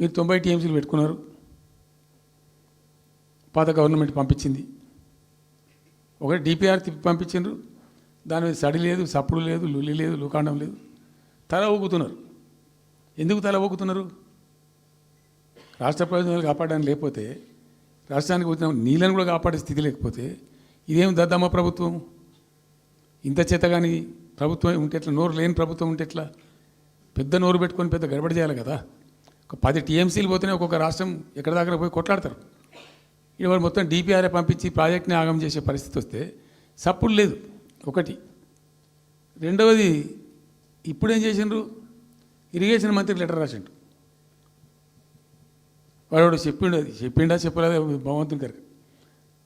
మీరు తొంభై టీఎంసీలు పెట్టుకున్నారు. పాత గవర్నమెంట్ పంపించింది. ఒకటి డిపిఆర్ తిప్పి పంపించిండ్రు. దాని మీద సడి లేదు సప్పుడు లేదు లుల్లి లేదు లుకాండం లేదు. తల ఊగుతున్నారు. ఎందుకు తల ఊగుతున్నారు? రాష్ట్ర ప్రయోజనాలు కాపాడడానికి లేకపోతే రాష్ట్రానికి వచ్చిన నీళ్ళని కూడా కాపాడే స్థితి లేకపోతే ఇదేం దద్దమ్మ ప్రభుత్వం? ఇంత చేత కానీ ప్రభుత్వం ఉంటే ఎట్లా? నోరు లేని ప్రభుత్వం ఉంటే ఎట్లా? పెద్ద నోరు పెట్టుకొని పెద్ద గడబడి చేయాలి కదా. ఒక పది టీఎంసీలు పోతేనే ఒక్కొక్క రాష్ట్రం ఎక్కడ దగ్గర పోయి కొట్లాడతారు. ఇవాళ మొత్తం డిపిఆర్ఏ పంపించి ప్రాజెక్ట్ని ఆగం చేసే పరిస్థితి వస్తే సప్పుడు లేదు. ఒకటి. రెండవది ఇప్పుడేం చేసిండ్రు? ఇరిగేషన్ మంత్రి లెటర్ రాసిండు వాడు చెప్పిండు అది చెప్పిండా చెప్పలేదు భగవంతుని గారికి?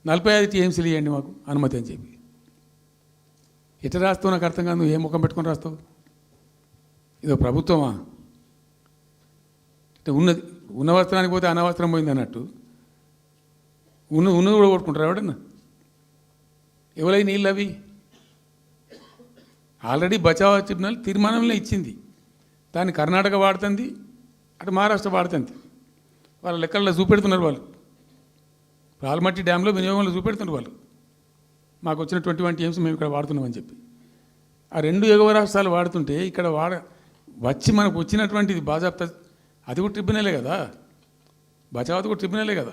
నలభై ఐదు టీఎంసీలు ఇవ్వండి మాకు అనుమతి అని చెప్పి. ఎట్లా రాస్తావు? నాకు అర్థం కాదు. నువ్వు ఏ ముఖం పెట్టుకొని రాస్తావు? ఇదో ప్రభుత్వమా? అంటే ఉన్నది ఉన్న వస్త్రానికి పోతే అనవసరం పోయింది అన్నట్టు. ఉన్న ఉన్నది కూడా కొట్టుకుంటారు ఎవడన్నా? ఎవరై నీళ్ళు అవి? ఆల్రెడీ బచావా ట్రిబ్యునల్ తీర్మానంలో ఇచ్చింది. దాన్ని కర్ణాటక వాడుతుంది అటు మహారాష్ట్ర వాడుతుంది. వాళ్ళ లెక్కల్లో చూపెడుతున్నారు వాళ్ళు. రాల్మట్టి డ్యాంలో వినియోగంలో చూపెడుతున్నారు వాళ్ళు. మాకు వచ్చిన ట్వంటీ వన్ టీఎంస్ మేము ఇక్కడ వాడుతున్నామని చెప్పి. ఆ రెండు ఎగువ రాష్ట్రాలు వాడుతుంటే ఇక్కడ వాడ వచ్చి మనకు వచ్చినటువంటిది బాజాప్తా అది కూడా ట్రిబ్యునలే కదా. బచావత్ కూడా ట్రిబ్యునలే కదా.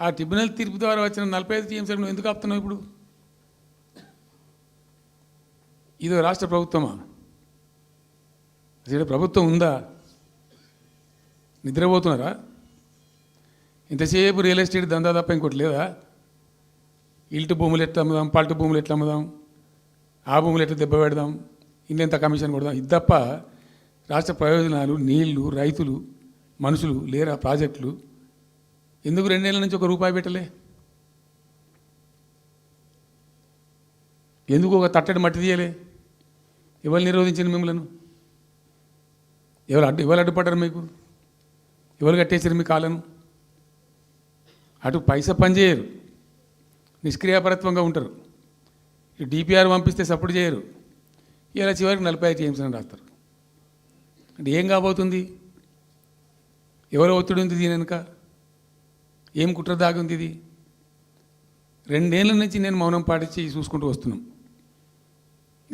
ఆ ట్రిబ్యునల్ తీర్పు ద్వారా వచ్చిన నలభై ఐదు టీఎంసీ నువ్వు ఎందుకు ఆపుతున్నావు ఇప్పుడు? ఇదో రాష్ట్ర ప్రభుత్వమా? అసలు ప్రభుత్వం ఉందా? నిద్రపోతున్నారా? ఇంతసేపు రియల్ ఎస్టేట్ దందా తప్ప ఇంకోటి లేదా? ఇల్టు భూములు ఎట్లా అమ్ముదాం పల్టు భూములు ఎట్లా అమ్ముదాం? ఆ భూములు ఎట్లా దెబ్బ పెడదాం? ఇంకెంత కమిషన్ కొడదాం? ఇది తప్ప రాష్ట్ర ప్రయోజనాలు నీళ్ళు రైతులు మనుషులు లేరా ప్రాజెక్టులు? ఎందుకు రెండేళ్ళ నుంచి ఒక రూపాయి పెట్టలే? ఎందుకు ఒక తట్టడి మట్టి తీయలే? ఎవరు నిరోధించిన మిమ్మల్ని? ఎవరు అడ్డు ఎవరు అడ్డుపడ్డారు మీకు? ఎవరు కట్టేసారు మీ కాలను అటు పైసా పనిచేయరు నిష్క్రియాపరత్వంగా ఉంటారు. డిపిఆర్ పంపిస్తే సపోర్ట్ చేయరు. ఇలా చివరికి నలభై ఐదు టీఎంసీ అని రాస్తారు. అంటే ఏం కాబోతుంది? ఎవరు ఒత్తిడి ఉంది దీని వెనుక? ఏం కుట్ర దాగుంది ఇది? రెండేళ్ళ నుంచి నేను మౌనం పాటించి చూసుకుంటూ వస్తున్నాం.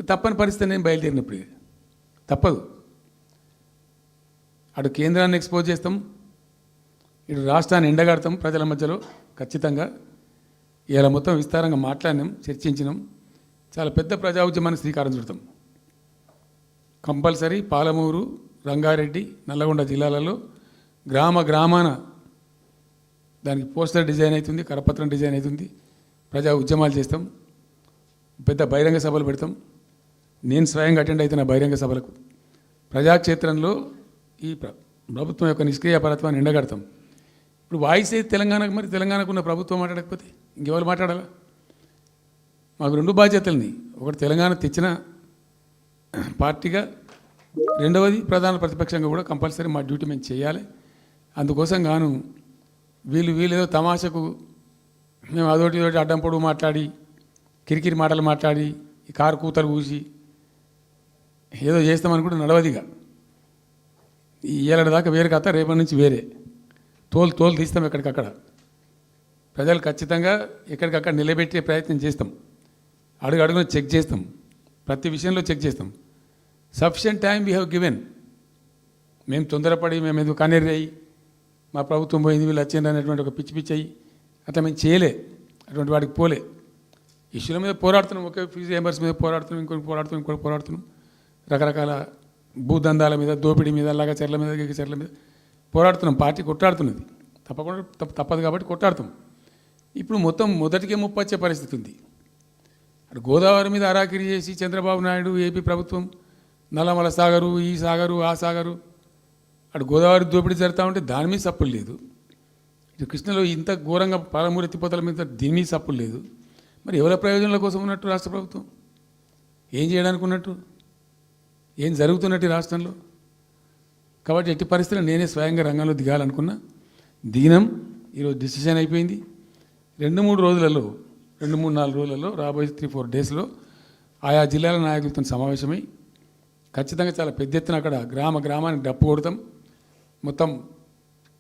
తప్పని పరిస్థితి నేను బయలుదేరినప్పుడు తప్పదు. అటు కేంద్రాన్ని ఎక్స్పోజ్ చేస్తాం. ఇటు రాష్ట్రాన్ని ఎండగడతాం ప్రజల మధ్యలో ఖచ్చితంగా. ఇలా మొత్తం విస్తారంగా మాట్లాడినాం చర్చించినాం. చాలా పెద్ద ప్రజా ఉద్యమాన్ని శ్రీకారం చుడతాం. కంపల్సరీ పాలమూరు రంగారెడ్డి నల్లగొండ జిల్లాలలో గ్రామ గ్రామాన దానికి పోస్టర్ డిజైన్ అవుతుంది కరపత్రం డిజైన్ అవుతుంది ప్రజా ఉద్యమాలు చేస్తాం. పెద్ద బహిరంగ సభలు పెడతాం. నేను స్వయంగా అటెండ్ అవుతున్న బహిరంగ సభలకు ప్రజాక్షేత్రంలో ఈ ప్రభుత్వం యొక్క నిష్క్రియాపరత్వాన్ని ఎండగడతాం. ఇప్పుడు వాయిస్ అయితే తెలంగాణకు మరి? తెలంగాణకు ఉన్న ప్రభుత్వం మాట్లాడకపోతే ఇంకెవరు మాట్లాడాలా? మాకు రెండు బాధ్యతలని ఒకటి తెలంగాణ తెచ్చిన పార్టీగా రెండవది ప్రధాన ప్రతిపక్షంగా కూడా కంపల్సరీ మా డ్యూటీ మేము చేయాలి. అందుకోసం గాను వీళ్ళు వీళ్ళేదో తమాషకు మేము అదోటి ఇదోటి అడ్డం పొడుగు మాట్లాడి కిరికిరి మాటలు మాట్లాడి ఈ కారు కూతలు కూసి ఏదో చేస్తామనుకుంటే నడవదిగా. ఈ ఏళ్ళ దాకా వేరే కథ రేపటి నుంచి వేరే. తోలు తోలు తీస్తాం ఎక్కడికక్కడ. ప్రజలు ఖచ్చితంగా ఎక్కడికక్కడ నిలబెట్టే ప్రయత్నం చేస్తాం. అడుగు అడుగున చెక్ చేస్తాం. ప్రతి విషయంలో చెక్ చేస్తాం. Sufficient time we have given మేము తొందరపడి మేము ఎందుకు కన్నెర్రాయి మా ప్రభుత్వం పోయింది వీళ్ళు వచ్చిండ్రు అనేటువంటి ఒక పిచ్చి పిచ్చి అయ్యి. అట్లా మేము చేయలే. అటువంటి వాడికి పోలే. ఇష్యూల మీద పోరాడుతున్నాం ఒకే ఫీజు ఎంబర్స్ మీద పోరాడుతున్నాం ఇంకొకటి పోరాడుతున్నాం ఇంకొకటి పోరాడుతున్నాం. రకరకాల భూదందాల మీద దోపిడీ మీద అలాగా చెర్ల మీద గిగ చెర్ల మీద పోరాడుతున్నాం. పార్టీ కొట్టాడుతున్నది తప్పకుండా తప్పదు కాబట్టి కొట్టాడుతాం ఇప్పుడు మొత్తం మొదటికే ముప్పొచ్చే పరిస్థితి ఉంది. అటు గోదావరి మీద అరాకిరి చేసి చంద్రబాబు నాయుడు ఏపీ ప్రభుత్వం నల్లమల సాగరు ఈ సాగరు ఆ సాగరు. అటు గోదావరి దోపిడీ జరుగుతూ ఉంటే దాని మీద సప్పులు లేదు. ఇటు కృష్ణలో ఇంత ఘోరంగా పాలమూరు ఎత్తిపోతల మీద దీని మీద సప్పులు లేదు. మరి ఎవరి ప్రయోజనాల కోసం ఉన్నట్టు రాష్ట్ర ప్రభుత్వం? ఏం చేయడానికి ఉన్నట్టు ఏం జరుగుతున్నట్టు ఈ రాష్ట్రంలో? కాబట్టి ఎట్టి పరిస్థితుల్లో నేనే స్వయంగా రంగంలో దిగాలనుకున్నా. దిగినం ఈరోజు డిసిషన్ అయిపోయింది. రెండు మూడు రోజులలో రెండు మూడు నాలుగు రోజులలో రాబోయే త్రీ ఫోర్ డేస్లో ఆయా జిల్లాల నాయకులతో సమావేశమై ఖచ్చితంగా చాలా పెద్ద ఎత్తున అక్కడ గ్రామ గ్రామానికి డప్పు కొడతాం. మొత్తం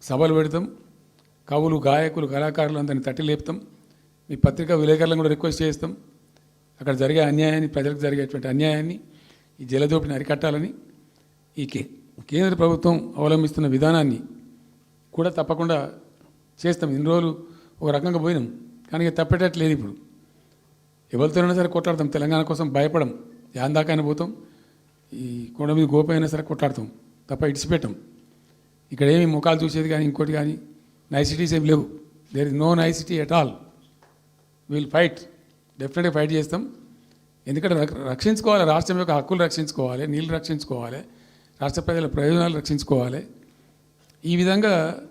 సభలు పెడతాం. కవులు గాయకులు కళాకారులు అందరిని తట్టి లేపుతాం. మీ పత్రికా విలేకరులను కూడా రిక్వెస్ట్ చేస్తాం. అక్కడ జరిగే అన్యాయాన్ని ప్రజలకు జరిగేటువంటి అన్యాయాన్ని ఈ జలదోపిని అరికట్టాలని ఈ కే కేంద్ర ప్రభుత్వం అవలంబిస్తున్న విధానాన్ని కూడా తప్పకుండా చేస్తాం. ఇన్ని రోజులు ఒక రకంగా పోయినాం. కానీ తప్పేటట్లేదు ఇప్పుడు. ఎవరితోనైనా సరే కొట్లాడతాం. తెలంగాణ కోసం భయపడం. యాందాకైనా పోతాం. ఈ కొండ మీద గోప అయినా సరే కొట్లాడతాం. తప్ప ఇడిచిపెట్టాం. ఇక్కడ ఏమి ముఖాలు చూసేది కానీ ఇంకోటి కానీ నైసిటీస్ ఏమి లేవు. There is no nicety at all will fight డెఫినెట్గా ఫైట్ చేస్తాం. ఎందుకంటే రక్షించుకోవాలి. రాష్ట్రం యొక్క హక్కులు రక్షించుకోవాలి. నీళ్ళు రక్షించుకోవాలి. రాష్ట్ర ప్రజల ప్రయోజనాలు రక్షించుకోవాలి. ఈ విధంగా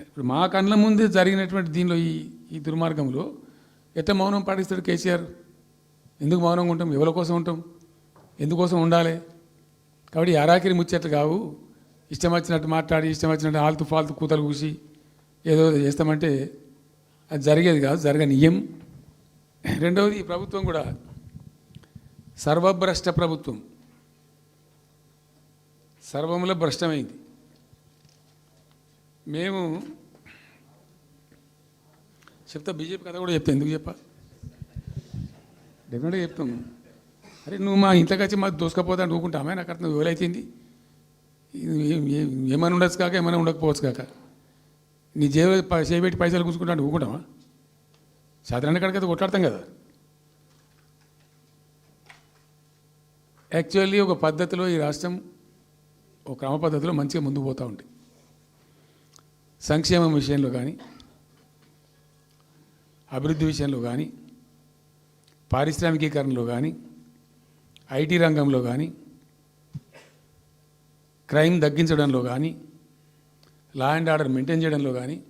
ఇప్పుడు మా కళ్ళ ముందే జరిగినటువంటి దీనిలో ఈ ఈ దుర్మార్గంలో ఎట్ట మౌనం పాటిస్తాడు కేసీఆర్? ఎందుకు మౌనంగా ఉంటాం? ఎవరి కోసం ఉంటాం? ఎందుకోసం ఉండాలి? కాబట్టి ఈ అరాకిరి ముచ్చట్లు కావు. ఇష్టం వచ్చినట్టు మాట్లాడి ఇష్టం వచ్చినట్టు ఆల్తు ఫాల్తు కూతలు కూసి ఏదో చేస్తామంటే అది జరిగేది కాదు జరగనియం. రెండవది ఈ ప్రభుత్వం కూడా సర్వభ్రష్ట ప్రభుత్వం. సర్వంలో భ్రష్టమైంది. మేము చెప్తా బీజేపీ కథ కూడా చెప్తా ఎందుకు చెప్పా? డెఫినెట్గా చెప్తాము అరే నువ్వు మా ఇంట్లోకి వచ్చి మాకు దోసుకపోతా అని ఊరుకుంటామే నాకు అర్థం వేలైతుంది. ఏమైనా ఉండొచ్చు కాక ఏమైనా ఉండకపోవచ్చు కాక. నీ జేబు చేపెట్టి పైసలు కూర్చుకుంటా అంటే ఊరుకుంటామా సాధారణ కనుక కొట్లాడతాం కదా. యాక్చువల్లీ ఒక పద్ధతిలో ఈ రాష్ట్రం ఒక క్రమ పద్ధతిలో మంచిగా ముందుకు పోతూ ఉంది. సంక్షేమం విషయంలో కానీ అభివృద్ధి విషయంలో కానీ పారిశ్రామికీకరణలో కానీ ఐటీ రంగంలో కానీ క్రైమ్ తగ్గించడంలో కానీ లా అండ్ ఆర్డర్ మెయింటైన్ చేయడంలో కానీ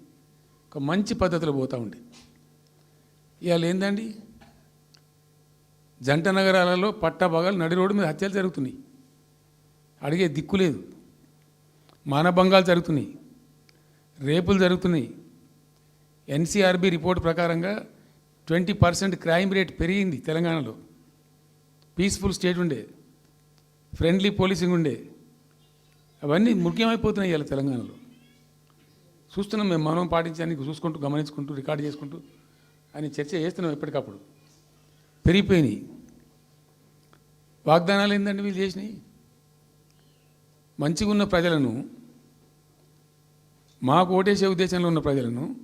ఒక మంచి పద్ధతిలో పోతూ ఉంది ఇవాళ ఏందండి? జంట నగరాలలో పట్టభాగాలు నడి రోడ్డు మీద హత్యలు జరుగుతున్నాయి. అడిగే దిక్కు లేదు. మానభంగాలు జరుగుతున్నాయి. రేపులు జరుగుతున్నాయి. ఎన్సీఆర్బి రిపోర్ట్ ప్రకారంగా ట్వంటీ పర్సెంట్ క్రైమ్ రేట్ పెరిగింది తెలంగాణలో. పీస్ఫుల్ స్టేట్ ఉండే ఫ్రెండ్లీ పోలీసింగ్ ఉండే. అవన్నీ ముఖ్యమైపోతున్నాయి ఇవాళ తెలంగాణలో. చూస్తున్నాం మేము మనం పాటించడానికి చూసుకుంటూ గమనించుకుంటూ రికార్డు చేసుకుంటూ అని చర్చ చేస్తున్నాం ఎప్పటికప్పుడు. పెరిగిపోయినాయి. వాగ్దానాలు ఏంటంటే వీళ్ళు చేసినాయి మంచిగా ఉన్న ప్రజలను మాకు ఓటేసే ఉద్దేశంలో ఉన్న ప్రజలను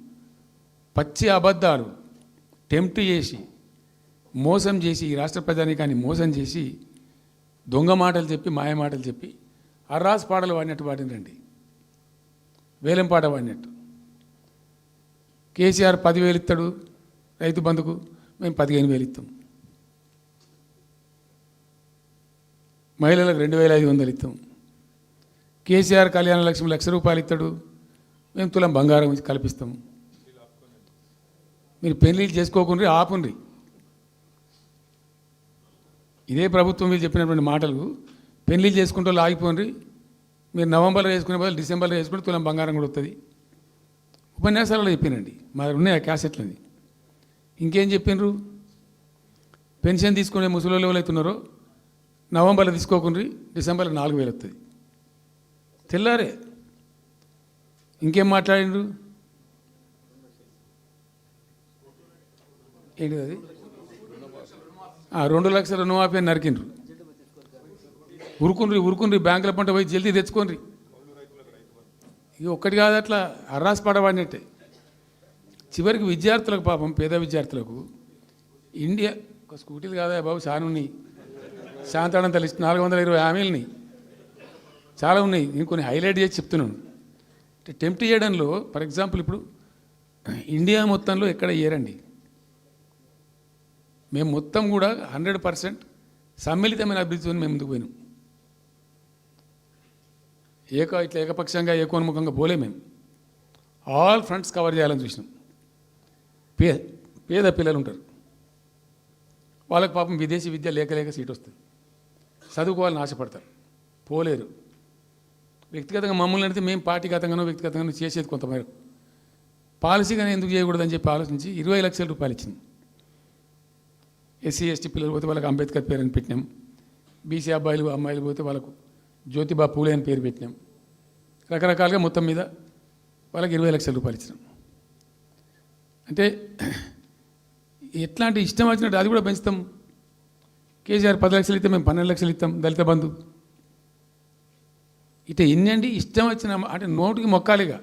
పచ్చి అబద్ధాలు టెంప్ట్ చేసి మోసం చేసి ఈ రాష్ట్ర ప్రజానికాన్ని మోసం చేసి దొంగ మాటలు చెప్పి మాయ మాటలు చెప్పి అర్రాస్ పాటలు వాడినట్టు వాడినండి వేలం పాట వాడినట్టు కేసీఆర్ పదివేలు ఇస్తాడు రైతు బంధుకు మేము పదిహేను వేలు ఇస్తాం. మహిళలకు రెండు వేల ఐదు వందలు ఇస్తాం. కేసీఆర్ కళ్యాణ లక్ష్మి లక్ష రూపాయలు ఇస్తాడు మేము తులం బంగారం కల్పిస్తాము కల్పిస్తాం. మీరు పెళ్ళిళ్ళు చేసుకోకుండా ఆపుండ్రి. ఇదే ప్రభుత్వం మీరు చెప్పినటువంటి మాటలు పెళ్ళిళ్ళు చేసుకుంటూ ఆగిపోండి మీరు నవంబర్లో వేసుకునే బదులు డిసెంబర్లో వేసుకుంటే తులం బంగారం కూడా వస్తుంది ఉపన్యాసాలలో చెప్పినండి మా ఉన్నాయి ఆ క్యాసెట్లని ఇంకేం చెప్పిండ్రు పెన్షన్ తీసుకునే ముసలి ఎవరైతున్నారో నవంబర్లో తీసుకోకుండ్రి డిసెంబర్లో నాలుగు వేలు వస్తుంది తెల్లారే. ఇంకేం మాట్లాడిండ్రు? ఏంటిది అది? రెండు లక్షల రుణమాఫీ అని నరికిండ్రు. ఉరుకుండ్రి ఉరుకుండ్రి బ్యాంకుల పంట పోయి జల్దీ తెచ్చుకోండి ఇది ఒక్కటి కాదు అట్లా అర్రాస్ పడవాడినట్టే. చివరికి విద్యార్థులకు పాపం పేద విద్యార్థులకు ఇండియా ఒక స్కూటీలు కాదా బాబు చాలా ఉన్నాయి. శాంతాడంత లిస్ట్ నాలుగు వందల ఇరవై హామీలని చాలా ఉన్నాయి. నేను కొన్ని హైలైట్ చేసి చెప్తున్నాను. అంటే టెంప్ట్ చేయడంలో ఫర్ ఎగ్జాంపుల్ ఇప్పుడు ఇండియా మొత్తంలో ఎక్కడ ఏరండి? మేము మొత్తం కూడా హండ్రెడ్ పర్సెంట్ సమ్మిళితమైన అభివృద్ధితో మేము ముందుకు పోయినాం. ఏక ఇట్లా ఏకపక్షంగా ఏకోన్ముఖంగా పోలే మేము. ఆల్ ఫ్రంట్స్ కవర్ చేయాలని చూసినాం. పే పేద పిల్లలు ఉంటారు. వాళ్ళకి పాపం విదేశీ విద్య లేక లేక సీట్ వస్తుంది. చదువుకోవాలని ఆశపడతారు. పోలేరు. వ్యక్తిగతంగా మమ్మల్ని అడిగితే మేము పార్టీగతంగానో వ్యక్తిగతంగానో చేసేది కొంతమేరకు. పాలసీగానే ఎందుకు చేయకూడదని చెప్పి ఆలోచించి ఇరవై లక్షల రూపాయలు ఇచ్చింది. ఎస్సీ ఎస్టీ పిల్లలు పోతే వాళ్ళకి అంబేద్కర్ పేరు అని పెట్టినాం. బీసీ అబ్బాయిలు అమ్మాయిలు పోతే వాళ్ళకు జ్యోతిబా పూలే అని పేరు పెట్టినాం. రకరకాలుగా మొత్తం మీద వాళ్ళకి ఇరవై లక్షల రూపాయలు ఇచ్చినాం. అంటే ఎట్లాంటి ఇష్టం వచ్చినట్టు అది కూడా పెంచుతాం. కేసీఆర్ పది లక్షలు ఇస్తే మేము పన్నెండు లక్షలు ఇస్తాం దళిత బంధు. ఇట ఎన్ని అండి? ఇష్టం వచ్చిన అంటే నోటికి మొక్కాలిగా.